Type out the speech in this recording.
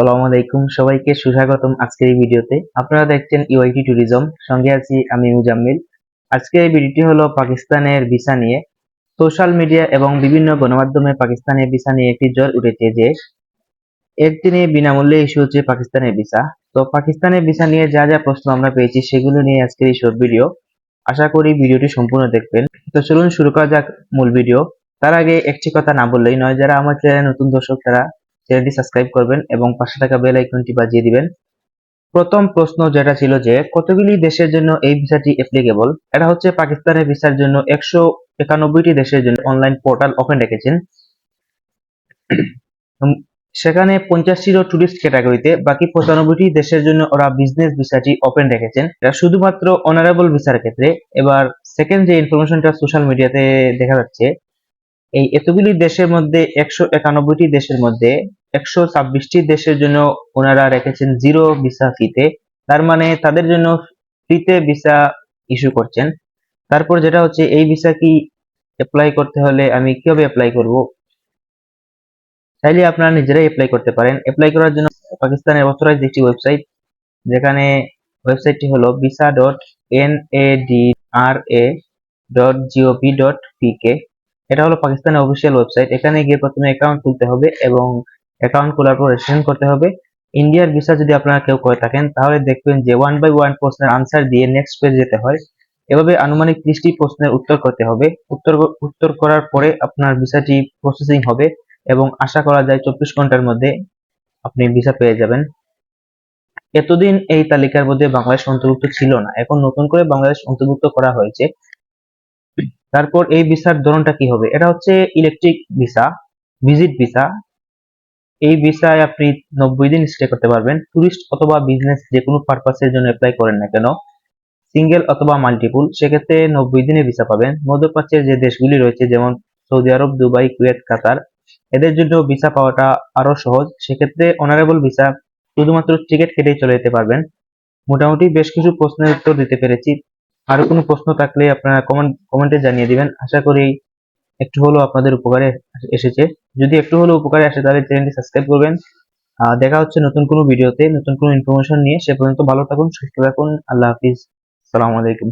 আসসালামু আলাইকুম সবাইকে, সুস্বাগতম আজকের এই ভিডিওতে। আপনারা দেখছেন ইউআইটি ট্যুরিজম সঙ্গে আছি আমি মুজাম্মিল। আজকের এই ভিডিওটি হলো পাকিস্তানের ভিসা নিয়ে। সোশ্যাল মিডিয়া এবং বিভিন্ন গণমাধ্যমে পাকিস্তানের ভিসা নিয়ে একটি জ্বর উঠেছে যে একদিনে বিনামূল্যে ইস্যু হচ্ছে পাকিস্তানের ভিসা। তো পাকিস্তানের ভিসা নিয়ে যা যা প্রশ্ন আমরা পেয়েছি সেগুলো নিয়ে আজকের এই শর্ট ভিডিও আশা করি ভিডিওটি সম্পূর্ণ দেখবেন। তো চলুন শুরু করা যাক মূল ভিডিও তার আগে একটি কথা না বললেই নয়, যারা আমার চ্যানেলে নতুন দর্শক, তারা চ্যানেলটি সাবস্ক্রাইব করবেন এবং পাশে থাকা বেল আইকনটি বাজিয়ে দিবেন। প্রথম প্রশ্ন যেটা ছিল যে, কতগুলি দেশের জন্য এই ভিসাটি অ্যাপ্লিকেবল এটা হচ্ছে পাকিস্তানের ভিসার জন্য একশো একানব্বইটি দেশের জন্য অনলাইন পোর্টাল ওপেন রেখেছেন। সেখানে পঞ্চাশটিরও টুরিস্ট ক্যাটাগরিতে বাকি পঁচানব্বইটি দেশের জন্য ওরা বিজনেস ভিসাটি ওপেন রেখেছেন। এটা শুধুমাত্র অনারেবল ভিসার ক্ষেত্রে। এবার সেকেন্ড যে ইনফরমেশনটা সোশ্যাল মিডিয়াতে দেখা যাচ্ছে, এই এতগুলি দেশের মধ্যে একশো একানব্বইটি দেশের মধ্যে একশো ছাব্বিশটি দেশের জন্য ওনারা রেখেছেন জিরো ভিসা ফিতে। তার মানে তাদের জন্য ফ্রিতে ভিসা ইস্যু করছেন। তারপর যেটা হচ্ছে, এই ভিসা কি অ্যাপ্লাই করতে হলে আমি কীভাবে অ্যাপ্লাই করব? চাইলে আপনারা নিজেরাই অ্যাপ্লাই করতে পারেন। অ্যাপ্লাই করার জন্য পাকিস্তানের অথরাইজড একটি ওয়েবসাইট যেখানে ওয়েবসাইটটি হলো visa dot N A D R A dot GOV dot PK এটা হলো পাকিস্তানের অফিসিয়াল ওয়েবসাইট এখানে গিয়ে প্রথমে অ্যাকাউন্ট খুলতে হবে এবং অ্যাকাউন্ট খোলার পর রেজিস্ট্রেশন করতে হবে। ইন্ডিয়ার ভিসা যদি আপনারা কেউ করে থাকেন, তাহলে দেখবেন যে ওয়ান বাই ওয়ান প্রশ্নের আনসার দিয়ে নেক্সট পেজ যেতে হয়। এভাবে আনুমানিক ত্রিশটি প্রশ্নের উত্তর করতে হবে। উত্তর উত্তর করার পরে আপনার ভিসাটি প্রসেসিং হবে এবং আশা করা যায় চব্বিশ ঘণ্টার মধ্যে আপনি ভিসা পেয়ে যাবেন। এতদিন এই তালিকার মধ্যে বাংলাদেশ অন্তর্ভুক্ত ছিল না। এখন নতুন করে বাংলাদেশ অন্তর্ভুক্ত করা হয়েছে। তারপর এই ভিসার ধরনটা কি হবে? এটা হচ্ছে ইলেকট্রিক ভিসা ভিজিট ভিসা এই ভিসায় আপনি নব্বই দিন স্টে করতে পারবেন। টুরিস্ট অথবা বিজনেস যে কোনো পারপাসের জন্য অ্যাপ্লাই করেন না কেন সিঙ্গেল অথবা মাল্টিপুল সেক্ষেত্রে নব্বই দিনে ভিসা পাবেন। মধ্যপ্রাচ্যের যে দেশগুলি রয়েছে, যেমন Saudi Arab, Dubai, Kuwait, Qatar. এদের জন্য ভিসা পাওয়াটা আরও সহজ। সেক্ষেত্রে অনারেবল ভিসা শুধুমাত্র টিকিট কেটেই চলে যেতে পারবেন। মোটামুটি বেশ কিছু প্রশ্নের উত্তর দিতে পেরেছি। আরও কোনো প্রশ্ন থাকলে আপনারা কমেন্ট কমেন্টে জানিয়ে দিবেন। আশা করি একটু হলেও আপনাদের উপকারে এসেছে। যদি একটু হলেও উপকারে আসে, তাহলে চ্যানেলটি সাবস্ক্রাইব করবেন। দেখা হচ্ছে নতুন কোনো ভিডিওতে, নতুন কোনো ইনফরমেশন নিয়ে। সে পর্যন্ত ভালো থাকুন, সুস্থ থাকুন। আল্লাহ হাফিজ। সালামু আলাইকুম।